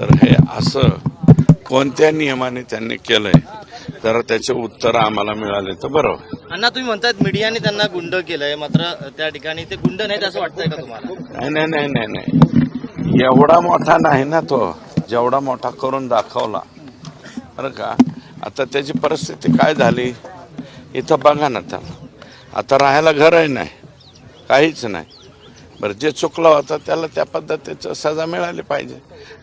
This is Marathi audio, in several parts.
तर हे असं कोणत्या नियमाने त्यांनी केलंय जरा त्याचे उत्तर आम्हाला मिळाले तर बरं होईल. अण्णा तुम्ही म्हणतात मीडियाने त्यांना गुंड केलंय मात्र त्या ठिकाणी ते गुंड नाहीत असं वाटतंय का तुम्हाला? नाही नाही नाही नाही नाही. एवढा मोठा नाही ना तो जेवढा मोठा करून दाखवला. बरं का? आता त्याची परिस्थिती काय झाली? इथं बघा ना त्याला. आता राहायला घरही नाही काहीच नाही. बरं जे चुकलं होतं त्याला त्या पद्धतीचं सजा मिळाली पाहिजे.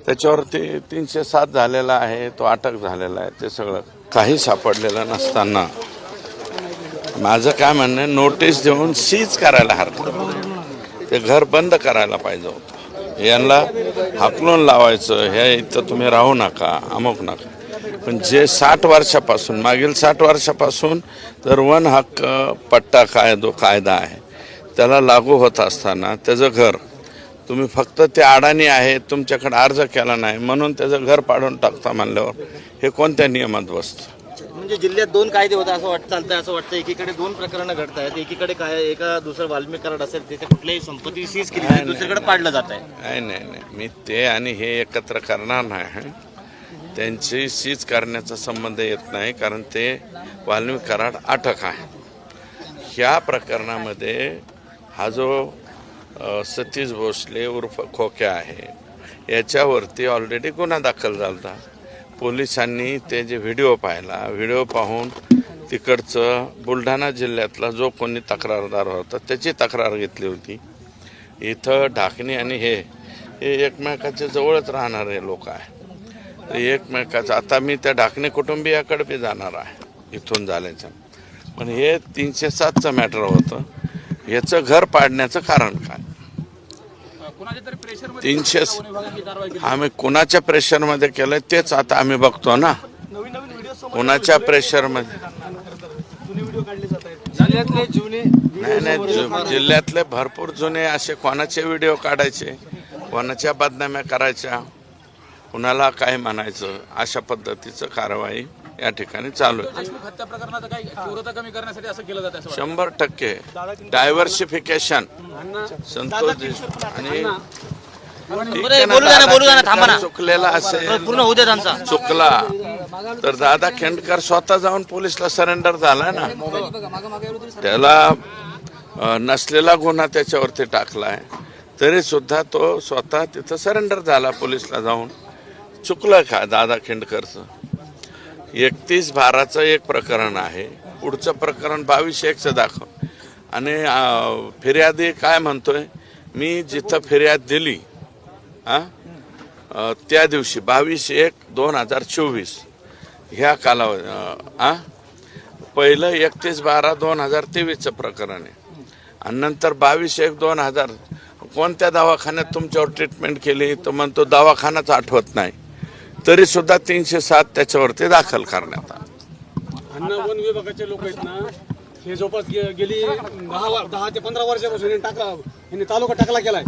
त्याच्यावरती तीनशे सात झालेला आहे तो अटक झालेला आहे ते सगळं काही सापडलेलं नसताना. माझं काय म्हणणं आहे, नोटीस देऊन सीज करायला हरकत ते घर बंद करायला पाहिजे होतं. यांना हाकलून लावायचं हे इथं तुम्ही राहू नका अमुक नका. पण जे साठ वर्षापासून मागील साठ वर्षापासून तर वन हक्क पट्टा कायदो कायदा आहे. त्याला लागू होत असताना त्याचं घर तुम्ही फक्त ते अडाणी आहे तुमच्याकडे अर्ज केला नाही म्हणून त्याचं घर पाडून टाकता म्हणल्यावर हे कोणत्या नियमात बसतं? म्हणजे जिल्ह्यात दोन कायदे होते असं वाटतं चालतंय असं वाटतं एकीकडे दोन प्रकरणं घडत आहेत एकीकडे काय एका दुसरं वाल्मिक कराड असेल तिथे कुठलीही संपत्ती सीज केली जाते, दुसरीकडे पाडलं जात आहे नाही नाही नाही मी ते आणि हे एकत्र करणार नाही. त्यांची सीज करण्याचा संबंध येत नाही कारण ते वाल्मिक कराड अटक आहे. ह्या प्रकरणामध्ये हा जो सतीश भोसले उर्फ खोक्या आहे याच्यावरती ऑलरेडी गुन्हा दाखल झाला होता पोलिसांनी ते जे व्हिडिओ पाहिला व्हिडिओ पाहून तिकडचं बुलढाणा जिल्ह्यातला जो कोणी तक्रारदार होता त्याची तक्रार घेतली होती. इथं ढाकणी आणि हे हे एकमेकाच्या जवळच राहणारे लोक आहे एकमेकाचं आता मी त्या ढाकणे कुटुंबियाकडे बी जाणार आहे इथून झाल्याचं पण हे तीनशे सातचं मॅटर होतं. याचं घर पाडण्याचं कारण काय? तीनशे आम्ही कुणाच्या प्रेशरमध्ये केलंय तेच आता आम्ही बघतो ना. कुणाच्या प्रेशरमध्ये नाही नाही जु- जिल्ह्यातले भरपूर जुने असे कोणाचे व्हिडिओ काढायचे कोणाच्या बदनाम्या करायच्या कुणाला काय म्हणायचं अशा पद्धतीचं कारवाई या ठिकाणी चालू आहे. शंभर टक्के. डायव्हर्सिफिकेशन संतोष आणि चुकलेला असेल चुकला. तर दादा खेंडकर स्वतः जाऊन पोलिसला सरेंडर झाला ना. त्याला नसलेला गुन्हा त्याच्यावरती टाकलाय. तरी सुद्धा तो स्वतः तिथं सरेंडर झाला पोलिसला जाऊन. चुकलं का दादा खेंडकरचं? एकतीस बाराचं एक प्रकरण आहे. पुढचं प्रकरण बावीस एकचं दाखव. आणि फिर्यादी काय म्हणतोय? मी जिथं फिर्याद दिली हा त्या दिवशी बावीस एक दोन हजार चोवीस ह्या कालावधी अ, आ? पहिलं एकतीस बारा दोन हजार तेवीसचं प्रकरण आहे. आणि नंतर बावीस एक दोन हजार कोणत्या दवाखान्यात तुमच्यावर ट्रीटमेंट केली? तो म्हणतो दवाखानाच आठवत नाही. तरी सुद्धा तीनशे सात त्याच्यावरती दाखल करण्यात आला. अन्न वन विभागाचे लोक आहेत ना हे जवळपास गे- गेली दहा दहा ते पंधरा वर्षापासून यांनी टाकला यांनी तालुका टाकला केलाय.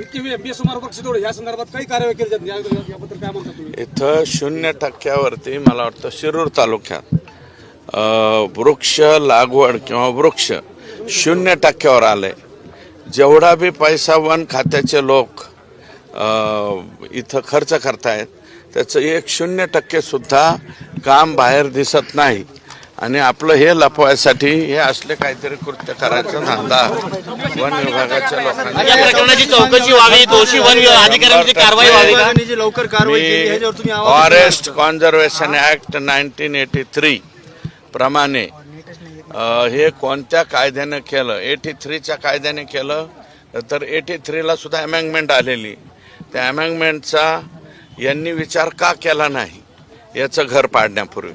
इतके वे- बेसुमार पक्ष तोड या संदर्भात काही कार्यवाही केली जात नाही. या- याबद्दल काय म्हणता तुम्ही? इथं शून्य टक्क्यावरती मला वाटतं शिरूर तालुक्यात अ, वृक्ष लागवड किंवा वृक्ष शून्य टक्क्यावर आलंय. जेवढा बी पैसा वन खात्याचे लोक अ, इथं खर्च करतायत त्याचं एक शून्य टक्के सुद्धा काम बाहेर दिसत नाही. आणि आपलं हे लपवायसाठी हे असले काहीतरी कृत्य करायचं धंदा वन विभागाच्या लोकांनी. चौकशी व्हावी दोषी वन विभाग अधिकाऱ्यांची कारवाई व्हावी. लवकर कारवाई केली ह्याच्यावर तुम्ही आवाज forest conservation act nineteen eighty three प्रमाणे हे कोणत्या कायद्यानं केलं? एटी थ्रीच्या कायद्याने केलं तर एटी थ्रीला सुद्धा अमेंडमेंट आलेली. त्या अमेंडमेंटचा यांनी विचार का केला नाही? याचं घर पाडण्यापूर्वी.